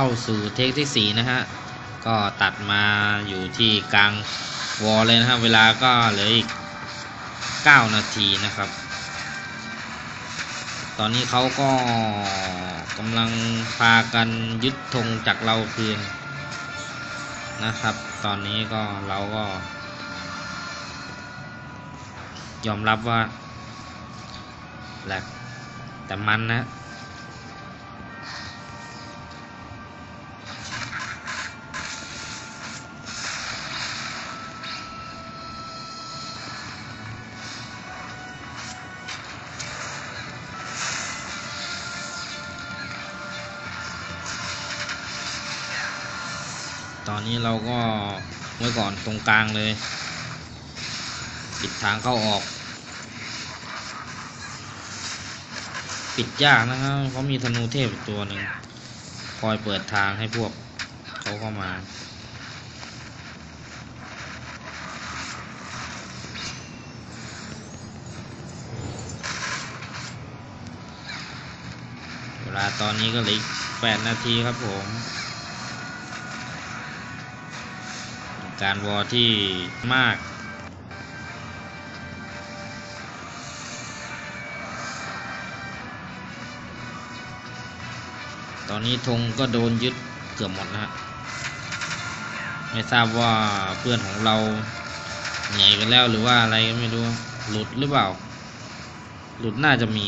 เข้าสู่เทคที่สี่นะฮะ ก็ตัดมาอยู่ที่กลางวอลเลยนะฮะ เวลาก็เหลืออีก 9 นาทีนะครับ ตอนนี้เขาก็กำลังพากันยึดธงจากเราคืนนะครับ ตอนนี้ก็เราก็ ยอมรับว่าแหลกแต่มันนะ ตอนนี้เราก็ไว้ก่อนตรงกลางเลย ปิดทางเข้าออก ปิดยากนะครับเพรามีธนูเทพตัวหนึ่งคอยเปิดทางให้พวกเขาเข้ามาเวลาตอนนี้ก็เหลืออีกแปดนาทีครับผม การวอร์ที่มาก ตอนนี้ธงก็โดนยึดเกือบหมดนะฮะไม่ทราบว่าเพื่อนของเราเหนื่อยกันแล้วหรือว่าอะไรก็ไม่รู้ หลุดหรือเปล่า หลุดน่าจะมี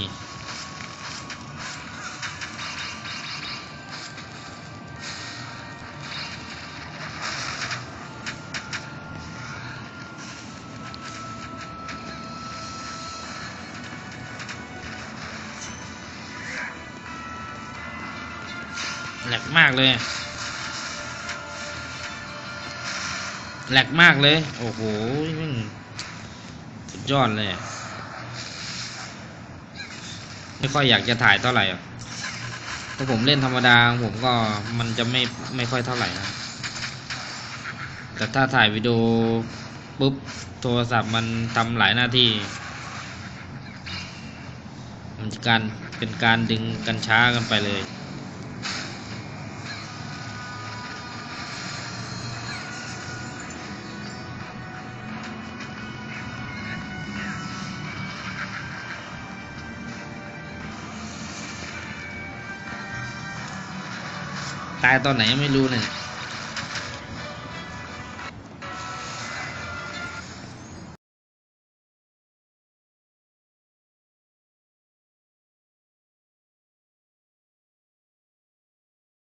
แหลกมากเลย แหลกมากเลย โอ้โหม่งสุดยอดเลย ไม่ค่อยอยากจะถ่ายเท่าไหร่ถ้าผมเล่นธรรมดาผมก็มันจะไม่ไม่ค่อยเท่าไหร่นะ แต่ถ้าถ่ายวิดีโอปุ๊บโทรศัพท์มันทำหลายหน้าที่ มันจะการเป็นการดึงกันช้ากันไปเลย ตายตอนไหนไม่รู้เนี่ย